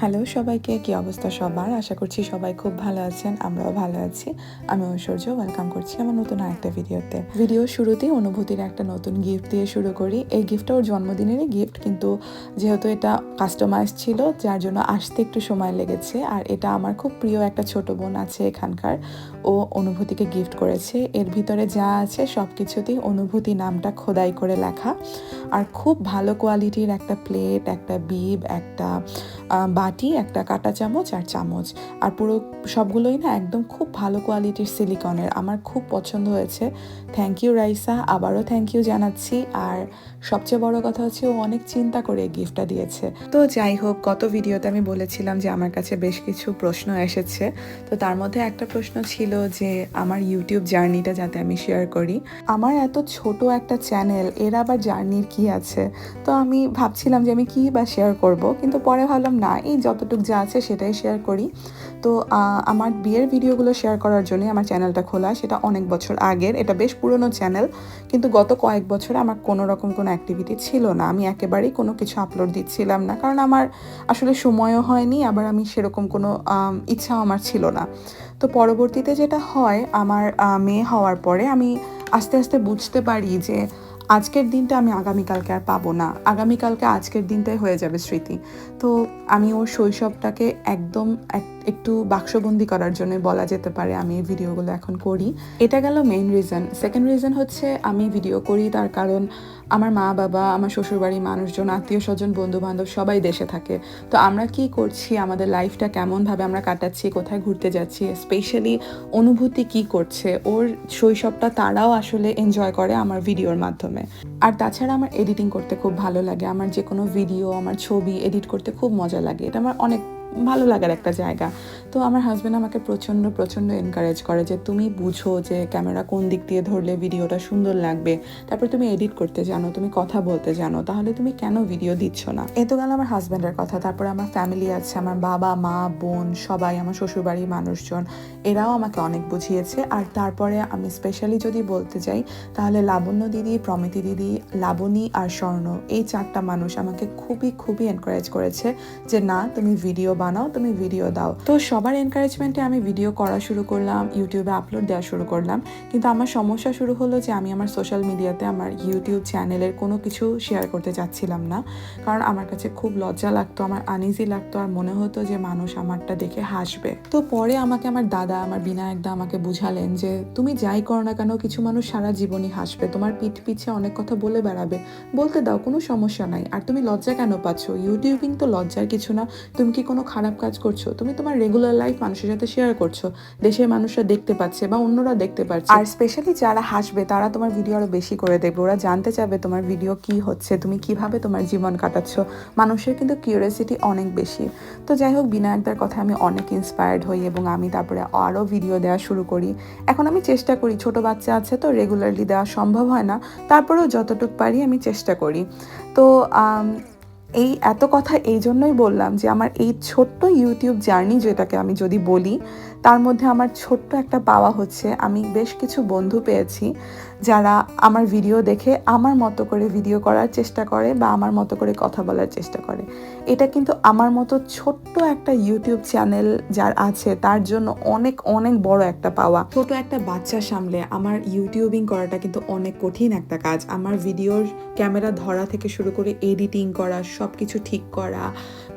Hello সবাইকে, কি অবস্থা সবার? আশা করছি সবাই খুব ভালো আছেন, আমরাও ভালো আছি। আমি ঐশ্বর্য ওয়েলকাম করছি আমার নতুন আরেকটা ভিডিওতে। ভিডিও শুরুতেই অনুভূতির একটা নতুন গিফট দিয়ে শুরু করি। এই গিফটটা ওর জন্মদিনেরই গিফট কিন্তু যেহেতু এটা কাস্টমাইজ ছিল, যার জন্য আসতে একটু সময় লেগেছে। আর এটা আমার খুব প্রিয় একটা ছোট বোন আছে এখানকার। ও অনুভূতিকে গিফট করেছে। এর ভিতরে যা আছে সব কিছুতেই অনুভূতি নামটা খোদাই করে লেখা। আর খুব ভালো কোয়ালিটির একটা প্লেট একটা বিব একটা বাটি, একটা কাঁটা চামচ আর চামচ। আর পুরো সবগুলোই না একদম খুব ভালো কোয়ালিটির সিলিকনের। আমার খুব পছন্দ হয়েছে। Thank you Raisa. আবারও থ্যাংক ইউ জানাচ্ছি। আর সবচেয়ে বড় কথা হচ্ছে, ও অনেক চিন্তা করে গিফটটা দিয়েছে। তো যাই হোক, গত ভিডিওতে আমি বলেছিলাম যে আমার কাছে বেশ কিছু প্রশ্ন এসেছে। তো তার মধ্যে একটা প্রশ্ন ছিল যে, আমার ইউটিউব জার্নিটা যাতে আমি শেয়ার করি। আমার এত ছোট একটা চ্যানেল এর আবার জার্নির কি আছে? তো আমি ভাবছিলাম যে আমি কি বা শেয়ার করব, কিন্তু পরে ভাবলাম, না, এই যতটুকু যা আছে সেটাই শেয়ার করি। তো আমার বিয়ের ভিডিওগুলো শেয়ার করার জন্য আমার চ্যানেলটা খোলা। সেটা অনেক বছর আগের। এটা বেশ পুরনো চ্যানেল কিন্তু গত কয়েক বছরে আমার কোনো রকম কোনো অ্যাক্টিভিটি ছিল না। আমি একেবারেই কোনো কিছু আপলোড দিচ্ছিলাম না। কারণ আমার আসলে সময়ও হয়নি, আবার আমি সেরকম কোনো ইচ্ছাও আমার ছিল না। তো পরবর্তীতে যেটা হয়, আমার মেয়ে হওয়ার পরে আমি আস্তে আস্তে বুঝতে পারি যে আজকের দিনটা আমি আগামীকালকে আর পাবো না। আগামীকালকে আজকের দিনটাই হয়ে যাবে স্মৃতি। তো আমি ওর শৈশবটাকে একদম এক- একটু বাক্সবন্দি করার জন্য বলা যেতে পারে আমি এই ভিডিওগুলো এখন করি। এটা গেল মেইন রিজন সেকেন্ড রিজন হচ্ছে আমি ভিডিও করি, তার কারণ আমার মা, বাবা, আমার শ্বশুরবাড়ির মানুষজন, আত্মীয় স্বজন বন্ধু বান্ধব সবাই দেশে থাকে। তো আমরা কি করছি? আমাদের লাইফটা কেমনভাবে আমরা কাটাচ্ছি? কোথায় ঘুরতে যাচ্ছি? স্পেশালি অনুভূতি কি করছে? ওর শৈশবটা তারাও আসলে এনজয় করে আমার ভিডিওর মাধ্যমে। আর তাছাড়া আমার এডিটিং করতে খুব ভালো লাগে। আমার যে কোনো ভিডিও আমার ছবি এডিট করতে খুব মজা লাগে। এটা আমার অনেক ভালো লাগার একটা জায়গা। তো আমার হাজব্যান্ড আমাকে প্রচণ্ড প্রচণ্ড এনকারেজ করে যে তুমি বুঝো যে ক্যামেরা কোন দিক দিয়ে ধরলে ভিডিওটা সুন্দর লাগবে। তারপর তুমি এডিট করতে জানো, তুমি কথা বলতে জানো, তাহলে তুমি কেন ভিডিও দিচ্ছ না? এ তো গেল আমার হাজব্যান্ডের কথা। তারপর আমার ফ্যামিলি আছে, আমার বাবা, মা, বোন, সবাই, আমার শ্বশুরবাড়ির মানুষজন, এরাও আমাকে অনেক বুঝিয়েছে। আর তারপরে আমি স্পেশালি যদি বলতে যাই, তাহলে লাবণ্য দিদি, প্রমিতি দিদি, লাবণী আর স্বর্ণ, এই চারটা মানুষ আমাকে খুবই খুবই এনকারেজ করেছে যে, না, তুমি ভিডিও বানাও, তুমি ভিডিও দাও। তো সবার এনকারেজমেন্টে আমি ভিডিও করা শুরু করলাম ইউটিউবে আপলোড দেওয়া শুরু করলাম। কিন্তু আমার সমস্যা শুরু হলো যে আমি আমার সোশ্যাল মিডিয়াতে আমার ইউটিউব চ্যানেলের কোনো কিছু শেয়ার করতে চাচ্ছিলাম না। কারণ আমার কাছে খুব লজ্জা লাগতো, আমার আনইজি লাগতো আর মনে হতো যে মানুষ আমারটা দেখে হাসবে। তো পরে আমাকে আমার দাদা, আমার বিনায়ক দা আমাকে বুঝালেন যে তুমি যাই করো না কেন, কিছু মানুষ সারা জীবনই হাসবে। তোমার পিঠ পিছে অনেক কথা বলে বেড়াবে। বলতে দাও, কোনো সমস্যা নাই। আর তুমি লজ্জা কেন পাচ্ছ? ইউটিউবিং তো লজ্জার কিছু না। তুমি কি কোনো খারাপ কাজ করছ, তুমি তোমার রেগুলার লাইফ মানুষের সাথে শেয়ার করছ, দেশের মানুষরা দেখতে পাচ্ছে বা অন্যরা দেখতে পাচ্ছে। আর স্পেশালি যারা হাসবে, তারা তোমার ভিডিও আরও বেশি করে দেখবে, ওরা জানতে চাবে তোমার ভিডিও কি হচ্ছে, তুমি কীভাবে তোমার জীবন কাটাচ্ছ। মানুষের কিন্তু কিউরিয়াসিটি অনেক বেশি। তো যাই হোক বিনায়কদার কথা আমি অনেক ইন্সপায়ার্ড হই এবং আমি তারপরে আরও ভিডিও দেওয়া শুরু করি। এখন আমি চেষ্টা করি, ছোট বাচ্চা আছে তো রেগুলারলি দেওয়া সম্ভব হয় না, তারপরেও যতটুকু পারি আমি চেষ্টা করি। তো এই এত কথা এই জন্যই বললাম যে আমার এই ছোট্ট ইউটিউব জার্নি যেটাকে আমি যদি বলি তার মধ্যে আমার ছোট্ট একটা পাওয়া হচ্ছে। আমি বেশ কিছু বন্ধু পেয়েছি যারা আমার ভিডিও দেখে আমার মতো করে ভিডিও করার চেষ্টা করে বা আমার মতো করে কথা বলার চেষ্টা করে। এটা কিন্তু আমার মতো ছোট্ট একটা ইউটিউব চ্যানেল যার আছে, তার জন্য অনেক অনেক বড় একটা পাওয়া। ছোট একটা বাচ্চা সামলে আমার ইউটিউবিং করাটা কিন্তু অনেক কঠিন একটা কাজ। আমার ভিডিওর ক্যামেরা ধরা থেকে শুরু করে এডিটিং করা সব কিছু ঠিক করা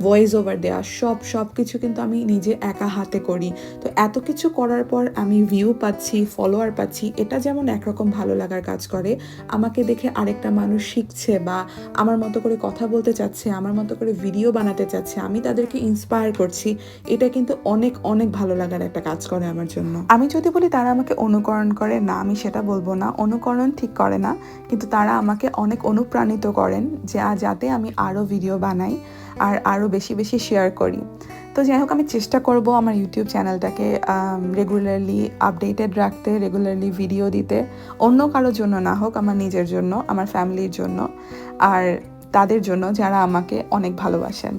ভয়েস ওভার দেওয়া সব সব কিছু কিন্তু আমি নিজে একা হাতে করি। তো এত কিছু করার পর আমি ভিউ পাচ্ছি ফলোয়ার পাচ্ছি, এটা যেমন একরকম ভালো লাগার কাজ করে। আমাকে দেখে আরেকটা মানুষ শিখছে বা আমার মতো করে কথা বলতে চাচ্ছে, আমার মতো করে ভিডিও বানাতে চাচ্ছে, আমি তাদেরকে ইন্সপায়ার করছি, এটা কিন্তু অনেক অনেক ভালো লাগার একটা কাজ করে আমার জন্য। আমি যদি বলি তারা আমাকে অনুকরণ করে, না, আমি সেটা বলব না। অনুকরণ ঠিক করে না, কিন্তু তারা আমাকে অনেক অনুপ্রাণিত করেন যা যাতে আমি আরও ভিডিও বানাই। আর আরও বেশি বেশি শেয়ার করি। তো যাই হোক আমি চেষ্টা করব আমার ইউটিউব চ্যানেলটাকে রেগুলারলি আপডেটেড রাখতে রেগুলারলি ভিডিও দিতে। অন্য কারোর জন্য না হোক, আমার নিজের জন্য, আমার ফ্যামিলির জন্য, আর তাদের জন্য যারা আমাকে অনেক ভালোবাসেন।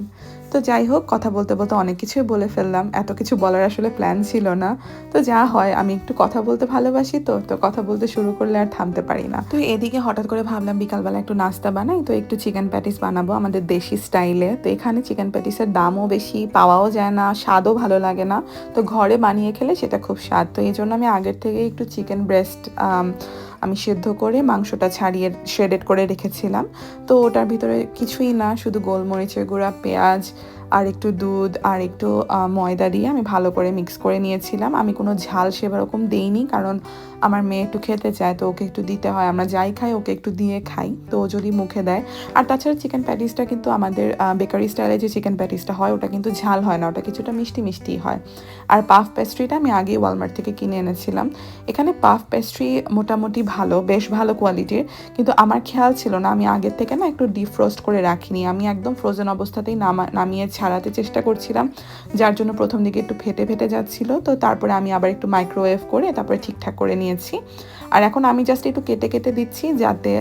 তো যাই হোক, কথা বলতে বলতে অনেক কিছুই বলে ফেললাম। এত কিছু বলার আসলে প্ল্যান ছিল না। তো যা হয়, আমি একটু কথা বলতে ভালোবাসি তো তো কথা বলতে শুরু করলে আর থামতে পারি না। তো এদিকে হঠাৎ করে ভাবলাম বিকালবেলা একটু নাস্তা বানাই, তো একটু চিকেন প্যাটিস বানাবো আমাদের দেশি স্টাইলে তো এখানে চিকেন প্যাটিসের দামও বেশি, পাওয়াও যায় না, স্বাদও ভালো লাগে না। তো ঘরে বানিয়ে খেলে সেটা খুব স্বাদ। তো এই জন্য আমি আগের থেকে একটু চিকেন ব্রেস্ট আমি সেদ্ধ করে মাংসটা ছাড়িয়ে শেডেড করে রেখেছিলাম। তো ওটার ভিতরে কিছুই না, শুধু গোলমরিচের গুঁড়া, পেঁয়াজ আর একটু দুধ আর একটু ময়দা দিয়ে আমি ভালো করে মিক্স করে নিয়েছিলাম। আমি কোনো ঝাল সেরকম দেইনি কারণ আমার মেয়ে একটু খেতে চায়, তো ওকে একটু দিতে হয়। আমরা যাই খাই, ওকে একটু দিয়ে খাই, তো ও যদি মুখে দেয়। আর তাছাড়া চিকেন প্যাটিসটা কিন্তু আমাদের বেকারি স্টাইলে যে চিকেন প্যাটিসটা হয়, ওটা কিন্তু ঝাল হয় না, ওটা কিছুটা মিষ্টি মিষ্টি হয়। আর পাফ পেস্ট্রিটা আমি আগেই ওয়ালমার্ট থেকে কিনে এনেছিলাম। এখানে পাফ পেস্ট্রি মোটামুটি ভালো, বেশ ভালো কোয়ালিটির কিন্তু আমার খেয়াল ছিল না, আমি আগের থেকে না একটু ডিফ্রোস্ট করে রাখিনি। আমি একদম ফ্রোজেন অবস্থাতেই নামা নামিয়ে ছাড়াতে চেষ্টা করছিলাম, যার জন্য প্রথম দিকে একটু ফেটে ফেটে যাচ্ছিল। তো তারপরে আমি আবার একটু মাইক্রোওয়েভ করে তারপরে ঠিকঠাক করে নিয়েছি। আর এখন আমি জাস্ট একটু কেটে কেটে দিচ্ছি যাতে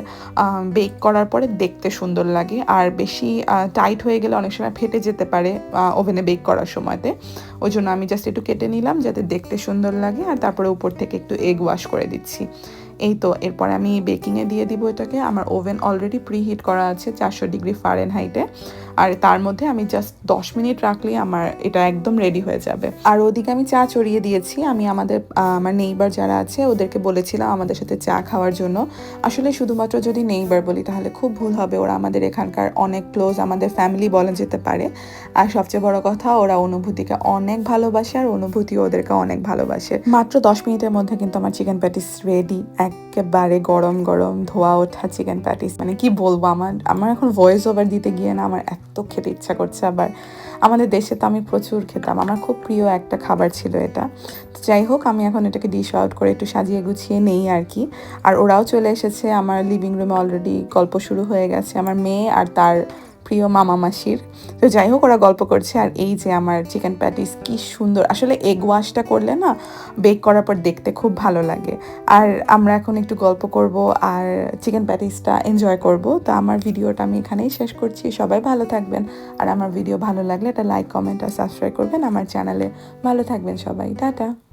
বেক করার পরে দেখতে সুন্দর লাগে। আর বেশি টাইট হয়ে গেলে অনেক সময় ফেটে যেতে পারে ওভেনে বেক করার সময়তে। ওই জন্য আমি জাস্ট একটু কেটে নিলাম যাতে দেখতে সুন্দর লাগে। আর তারপরে উপর থেকে একটু এগ ওয়াশ করে দিচ্ছি। এই তো, এরপর আমি বেকিংয়ে দিয়ে দিব এটাকে। আমার ওভেন অলরেডি প্রিহিট করা আছে চারশো ডিগ্রি ফারেন হাইটে আর তার মধ্যে আমি জাস্ট দশ মিনিট রাখলেই আমার এটা একদম রেডি হয়ে যাবে। আর ওদিকে আমি চা চড়িয়ে দিয়েছি। আমি আমাদের আমার নেইবার যারা আছে, ওদেরকে বলেছিলাম আমাদের সাথে চা খাওয়ার জন্য। আসলে শুধুমাত্র যদি নেইবার বলি, তাহলে খুব ভুল হবে। ওরা আমাদের এখানকার অনেক ক্লোজ আমাদের ফ্যামিলি বলা যেতে পারে। আর সবচেয়ে বড় কথা, ওরা অনুভূতিকে অনেক ভালোবাসে, আর অনুভূতি ওদেরকে অনেক ভালোবাসে। মাত্র দশ মিনিটের মধ্যে কিন্তু আমার চিকেন প্যাটিস রেডি একেবারে গরম গরম ধোয়া ওঠা চিকেন প্যাটিস মানে কি বলব, আমার আমার এখন ভয়েস ওভার দিতে গিয়ে না আমার এত খেতে ইচ্ছা করছে। আবার আমাদের দেশে তো আমি প্রচুর খেতাম। আমার খুব প্রিয় একটা খাবার ছিল এটা। তো যাই হোক, আমি এখন এটাকে ডিশ আউট করে একটু সাজিয়ে গুছিয়ে নেই আর কি। আর ওরাও চলে এসেছে। আমার লিভিং রুমে অলরেডি গল্প শুরু হয়ে গেছে। আমার মেয়ে আর তার প্রিয় মামা মাসির। তো যাই হোক, ওরা গল্প করছে, আর এই যে আমার চিকেন প্যাটিস কি সুন্দর। আসলে এগ ওয়াশটা করলে না বেক করার পর দেখতে খুব ভালো লাগে। আর আমরা এখন একটু গল্প করব, আর চিকেন প্যাটিসটা এনজয় করব। তো আমার ভিডিওটা আমি এখানেই শেষ করছি। সবাই ভালো থাকবেন। আর আমার ভিডিও ভালো লাগলে এটা লাইক কমেন্ট আর সাবস্ক্রাইব করবেন। আমার চ্যানেলে ভালো থাকবেন সবাই। টাটা।